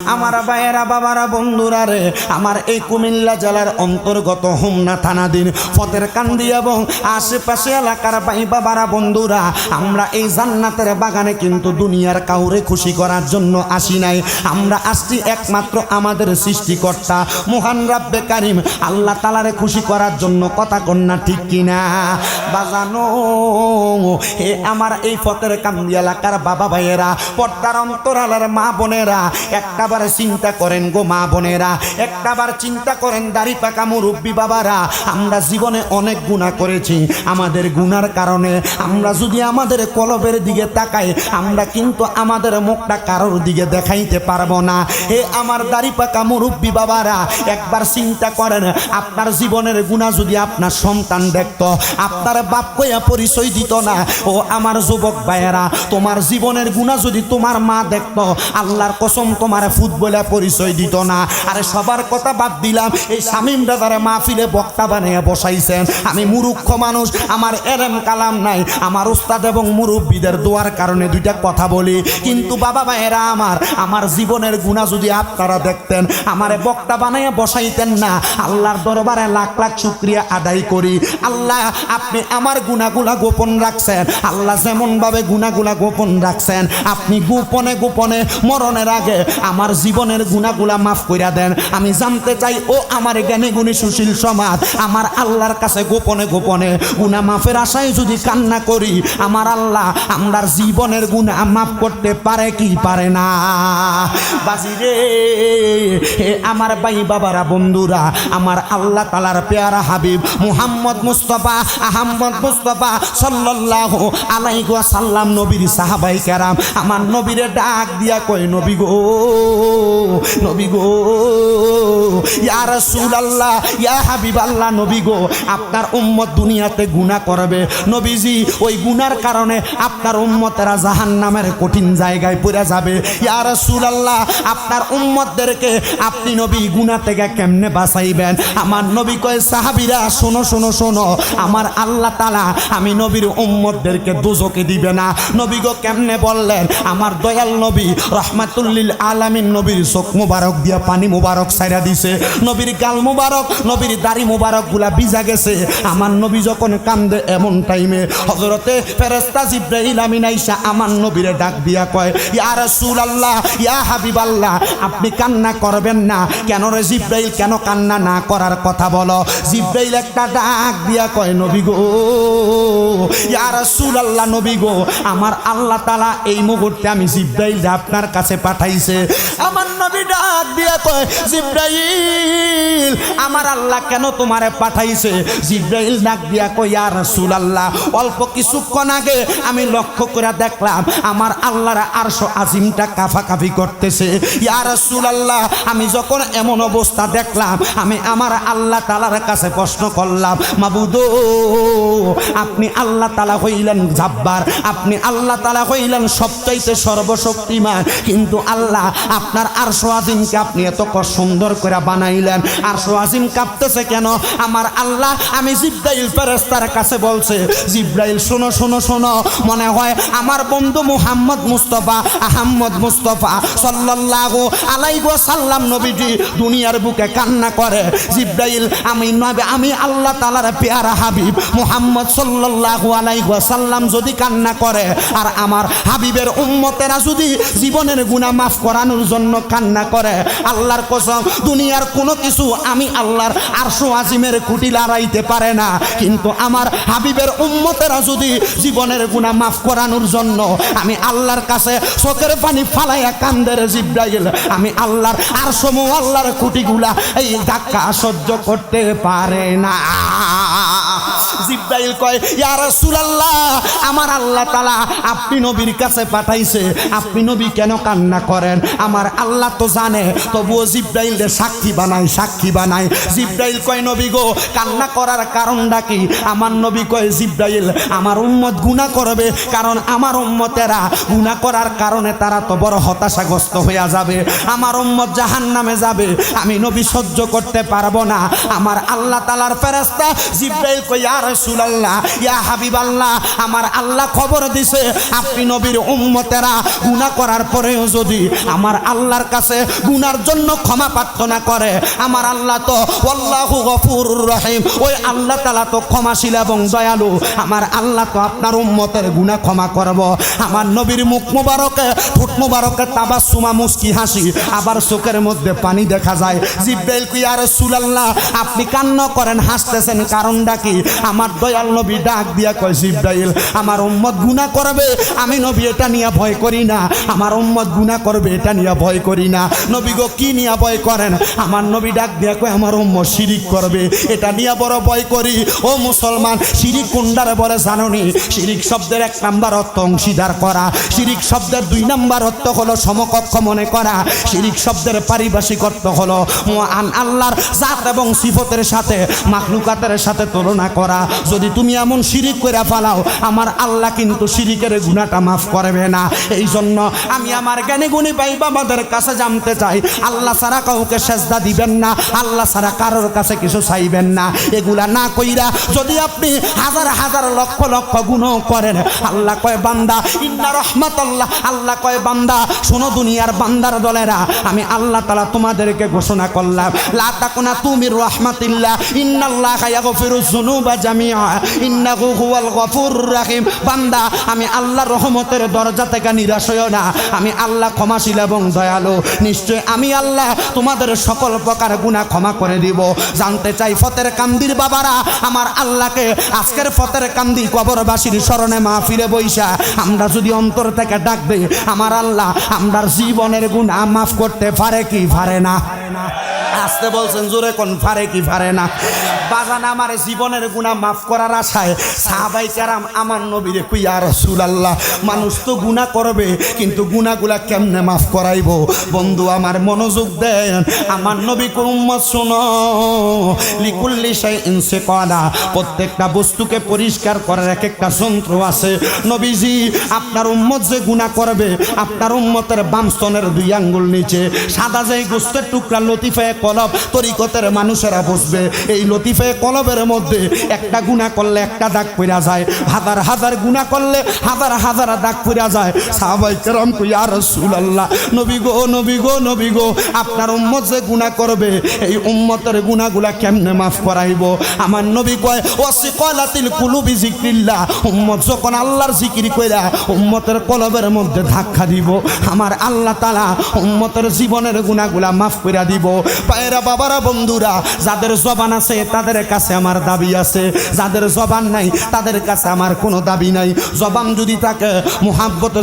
আমার ভাইয়েরা, বাবারা, বন্ধুরা রে, আমার এই কুমিল্লা জেলার অন্তর্গত হোমনা থানাধীন ফতের কান্দি এবং আশেপাশে এলাকার ভাই বাবারা, বন্ধুরা, আমরা এই জান্নাতের বাগানে কিন্তু দুনিয়ার কাউরে খুশি করার জন্য আসি নাই। আমরা আসছি একমাত্র আমাদের সৃষ্টিকর্তা, মোহান রাব্বে কারিম, আল্লাহ তালারে খুশি করার জন্য, কথা কন্যা ঠিক কিনা? বাজানো এ আমার এই ফতের কান্দি এলাকার বাবা ভাইয়েরা, পর্দার অন্তরালের মা বোনেরা একটাবার চিন্তা করেন গো মা বোনেরা, একটাবার চিন্তা করেন দাড়ি পাকা মুরব্বী বাবারা, আমরা জীবনে অনেক গুণা করেছি, আমাদের গুনার কারণে আমরা যদি আমাদের কলবের দিকে তাকাই, আমরা কিন্তু আমাদের মুখটা কারোর দিকে দেখাইতে পারব না। হে আমার দাড়ি পাকা মুরব্বী বাবারা, একবার চিন্তা করেন, আপনার জীবনের গুণা যদি আপনার সন্তান দেখত, আপনার বাপ কইয়া পরিচয় দিত না, ও আমার যুবক ভাইয়েরা, তোমার জীবনের গুণা যদি তোমার মা দেখত, আল্লাহর কসম তোমার ফুটবলে পরিচয় দিত না। আরে সবার কথা বাদ দিলাম, এই শামীম দাদারে মাহফিলে বক্তা বানিয়ে বসাইছেন। আমি মুরুক্ষ মানুষ, আমার এরম কালাম নাই। আমার উস্তাদ এবং মুরব্বীদের দোয়ার কারণে দুইটা কথা বলি। কিন্তু বাবা ভাইয়েরা আমার আমার জীবনের গুণা যদি আপনারা দেখতেন, আমারে বক্তা বানাইয়া বসাইতেন না। আল্লাহর দরবারে লাখ লাখ শুক্রিয়া আদায় করি। আল্লাহ, আপনি আমার গুণাগুলা গোপন রাখছেন। আল্লাহ যেমনভাবে গুণাগুলা গোপন রাখছেন, আপনি গোপনে গোপনে মরণের আগে আমার জীবনের গুণাগুলা মাফ কইরা দেন। আমি জানতে চাই, ও আমার জ্ঞানী গুণী সুশীল সমাজ, আমার আল্লাহর কাছে গোপনে গোপনে গুণা মাফের আশায় যদি কান্না করি, আমার আল্লাহ আমার জীবনের গুণা মাফ করতে পারে কি পারে না? বাজি রে, হে আমার ভাই বাবারা, বন্ধুরা, আমার আল্লাহ তালার পেয়ারা হাবিব মুহাম্মদ মুস্তফা, আহম্মদ মুস্তফা সাল্লাল্লাহু আলাইহি সাল্লাম নবীর সাহাবাই কেরাম, আমার নবীরে ডাক দিয়া কয়, নবী গো নবী গো। ইয়া রাসূলুল্লাহ, ইয়া হাবিবাল্লাহ নবী গো, আপনার উম্মত দুনিয়াতে গুনাহ করবে। নবীজি, ওই গুনার কারণে আপনার উম্মতেরা জাহান্নামের কঠিন জায়গায় পড়ে যাবে। ইয়া রাসূলুল্লাহ, আপনার উম্মতদেরকে আপনি নবী গুনাহ থেকে কেমনে বাঁচাইবেন? আমার নবী কয়, সাহাবীরা, শোনো শোনো শোনো, আমার আল্লাহ তাআলা আমি নবীর উম্মতদেরকে দোজকে দিবে না। নবী গো কেমনে বললেন, আমার দয়াল নবী রহমাতুল্লিল আলামিন নবীর চোখ মুবারক দিয়া পানি মুবারক সাইরা দিছে। নবীর গাল মুবারক, নবীর দাড়ি মুবারকগুলা ভিজা গেছে। আমার নবী যখন কান্দে এমন টাইমে হজরতে ফেরেস্তা জিব্রাইল আমিন আইসা আমার নবীরে ডাক দিয়া কয়, ইয়া রাসূলুল্লাহ, ইয়া হাবিবাল্লাহ, আপনি কান্না করবেন না। কেন রে জিব্রাইল, কেন কান্না না করার কথা বলো? জিব্রাইল একটা ডাক দিয়া কয়, নবী গো, ইয়া রাসূলুল্লাহ, নবী গো, আমার আল্লাহ তাআলা এই মুহূর্তে আমি জিব্রাইল আপনার কাছে পাঠাইছে। আমার নবী ডাক দিয়া কয়, জিব্রাইল, আমার আল্লাহ কেন তোমারে পাঠাইছে? জিব্রাইল ডাক দিয়া কয়, ইয়া রাসূলুল্লাহ, অল্প কিছুক্ষণ আগে আমি লক্ষ্য করে দেখলাম আমার আল্লাহর আরশ আজিমটা কাফাকাফি করতেছে। ইয়া রাসূলুল্লাহ, আমি যখন এমন অবস্থা দেখলাম, আমি আমার আল্লাহ তাআলার কাছে প্রশ্ন করলাম, মাবুদো, আপনি আল্লাহ তাআলা হইলেন জাব্বার, আপনি আল্লাহ তাআলা হইলেন সবচাইতে সর্বশক্তিমান, কিন্তু আল্লাহ আপনার আরশ আজিমকে আপনি এত সুন্দর করে বানাইলেন। আরশ আজিম কাঁপতেছে কেন? আমার আল্লাহ, আমি জিব্রাইল ফেরেস্তার কাছে বলছে, জিব্রাইল, শোনো শোনো শোনো। মনে হয় আমার বন্ধু মুহাম্মদ মুস্তফা, আহম্মদ মুস্তফা সাল্লাল্লাহু আলাইহি সাল্লাম নবীজি দুনিয়ার বুকে কান্না করে। জিব্রাইল, আমি নবী, আমি আল্লাহ তাআলার পেয়ারা হাবিব। মুহাম্মদ সাল্লাল্লাহু আলাইহি সাল্লাম যদি কান্না করে, আর আমার হাবিবের উম্মতেরা যদি জীবনের গুনাহ মাফ করানোর জন্য কান্না করে। আল্লাহর কসম, দুনিয়ার কোনো কিছু আমি আল্লাহর আরশো আজিমের খুঁটি লড়াইতে পারে না। কিন্তু আমার হাবিবের উম্মতেরা যদি জীবনের গুনাহ মাফ করানোর জন্য আমি আল্লাহর কাছে চোখের পানি ফালাইয়া কান্দের জিব্রাইল, আমি আল্লাহর আরশো আল্লাহর খুঁটিগুলা এই ধাক্কা সহ্য করতে পারে না। জিব্রাইল কয়, ইয়া রাসূলুল্লাহ, আমার আল্লাহ তাআলা আপনি নবীর কাছে পাঠাইছে। আপনি নবী কেন কান্না করেন? আমার আল্লাহ তো জানে, তবুও জিব্রাইল সাক্ষী বানায় সাক্ষী বানায়। জিব্রাইল কয়, নবী গো, কান্না করার কারণটা কি? আমার নবী কয়, জিব্রাইল, আমার উম্মত গুনাহ করবে, কারণ আমার উম্মতেরা গুনাহ করার কারণে তারা তো বড় হতাশাগ্রস্ত হইয়া যাবে। আমার উম্মত জাহান্নামে যাবে, আমি নবী সহ্য করতে পারব না। আমার আল্লাহ তালার ফেরেস্তা জিব্রাইল কই ইয়া রাসূলুল্লাহ, ইয়া হাবিবাল্লাহ, আমার আল্লাহ খবর দিছে, আপনি নবীর উম্মতেরা গুনাহ করার পরেও যদি আমার আল্লাহর কাছে গুনার জন্য ক্ষমা প্রার্থনা করে, আমার আল্লাহ তো আল্লাহু গফুরুর রহিম, ওই আল্লাহ তাআলা তো ক্ষমাশীল এবং দয়ালু, আমার আল্লাহ তো আপনার উম্মতের গুনাহ ক্ষমা করব। আমার নবীর মুখ মুবারকে মুবারকে তাবাসসুমা মুস্কি হাসি, আবার চোখের মধ্যে পানি দেখা যায়। জিব্রাইল কি আর রাসূলুল্লাহ, আপনি কান্না করেন, হাসতেছেন, কারণটা কি? আমার দয়াল নবী ডাক দিয়া কয়, জিব্রাইল, আমার উম্মত গুনাহ করবে। আমি নবী এটা নিয়ে ভয় করি না। আমার উম্মত গুনাহ করবে, এটা নিয়ে ভয় করি না। নবী গো, কি নিয়ে ভয় করেন? আমার নবী ডাক দিয়া কয়, আমার উম্মত শিরিক করবে। এটা নিয়ে বড় ভয় করি। ও মুসলমান, শিরিক কুন্ডারে বলে জাননি। শিরিক শব্দের এক নাম্বার অর্থ অংশীদার করা। শিরিক শব্দের দুই নাম্বার অর্থ হলো সমকক্ষ মনে করা। শিরিক শব্দের পারিভাষিক অর্থ হলো মহান আল্লাহর জাত এবং সিফতের সাথে, মাখলুকাতের সাথে তুলনা করা। যদি তুমি এমন শিরিক করে ফালাও, আমার আল্লাহ কিন্তু শিরিকের গুণাটা মাফ করবে না। এই জন্য আমি আমার জ্ঞানী গুণী ভাই বাবাদের কাছে জানতে চাই, আল্লাহ ছাড়া কাউকে সেজদা দিবেন না, আল্লাহ ছাড়া কারোর কাছে কিছু চাইবেন না। এগুলা না কইরা যদি আপনি হাজার হাজার লক্ষ লক্ষ গুণ করেন, আল্লাহ কয়, বান্দা, ইন্না রহমাতাল্লাহ, আল্লাহ আল্লাহ কয়, বান্দা, শোনো দুনিয়ার বান্দার দলেরা, আমি আল্লাহ তালা তোমাদেরকে ঘোষণা করলাম, লা তাকুনা তুমি রহমাতিল্লাহ, ইন্নাল্লাহ ইয়াগফিরু যুনুবা জামিআ ইন্নাহু হুয়াল গফুরুর রাহিম। বান্দা, আমি আল্লাহর রহমতের দরজা থেকে নিরাশ হইও না। আমি আল্লাহ ক্ষমাশীল এবং দয়ালু। নিশ্চয় আমি আল্লাহ তোমাদের সকল প্রকার গুনাহ ক্ষমা করে দিব। জানতে চাই ফতের কান্দির বাবারা, আমার আল্লাহকে আজকের ফতের কান্দি কবরবাসীর স্মরণে মাহফিলে বইসা। আমরা যদি অন্তর থেকে ডাক দেই, আমার আল্লাহ, আমরার জীবনের গুনাহ মাফ করতে পারে কি? পারে না। আসতে বলছেন, জোরে কোন পারে কি পারে না? বাজান, আমার জীবনের গুণা মাফ করার আশায় সাহাবাই কারাম আমার নবীরে কুইয়া রসুল আল্লাহ মানুষ তো গুণা করবে, কিন্তু গুণাগুলা কেমনে মাফ করাইব? বন্ধু, আমার মনোযোগ দেন, আমার নবী উম্মত শোনো। লিকুল্লি সেই ইনসে কলা প্রত্যেকটা বস্তুকে পরিষ্কার করার এক একটা যন্ত্র আছে। নবীজি, আপনার উম্মত যে গুণা করবে, আপনার উম্মতের বামস্তনের দুই আঙ্গুল নিচে, সাদা যে গোস্তের টুকরা লতিফে কলব, তরিকতের মানুষেরা বসবে এই লতিফে কলবের মধ্যে একটা গুণা করলে একটা দাগ পড়া যায়, হাজার হাজার গুণা করলে হাজার হাজার দাগ পড়া যায়। সাহাবাই কেরম আর রাসূলুল্লাহ, নবী গো নবী গো নবী গো, আপনার উম্মত যে গুণা করবে, এই উম্মতের গুণাগুলা কেমনে মাফ করাইব? আমার নবী কয়, ওয়াসিকালাতিল কুলুবি জিক্রিল্লাহ উম্মত যখন আল্লাহর জিকির কইরা উম্মতের কলবের মধ্যে ধাক্কা দিব, আমার আল্লাহ তাআলা উম্মতের জীবনের গুণাগুলা মাফ কইরা দিব। পায়রা বাবারা, বন্ধুরা, যাদের জবান আছে, তাদের কাছে আমার দাবি আছে। যাদের জবান নাই, তাদের কাছে আমার কোনো দাবি নাই। জবান যদি থাকে, মোহাব্বতে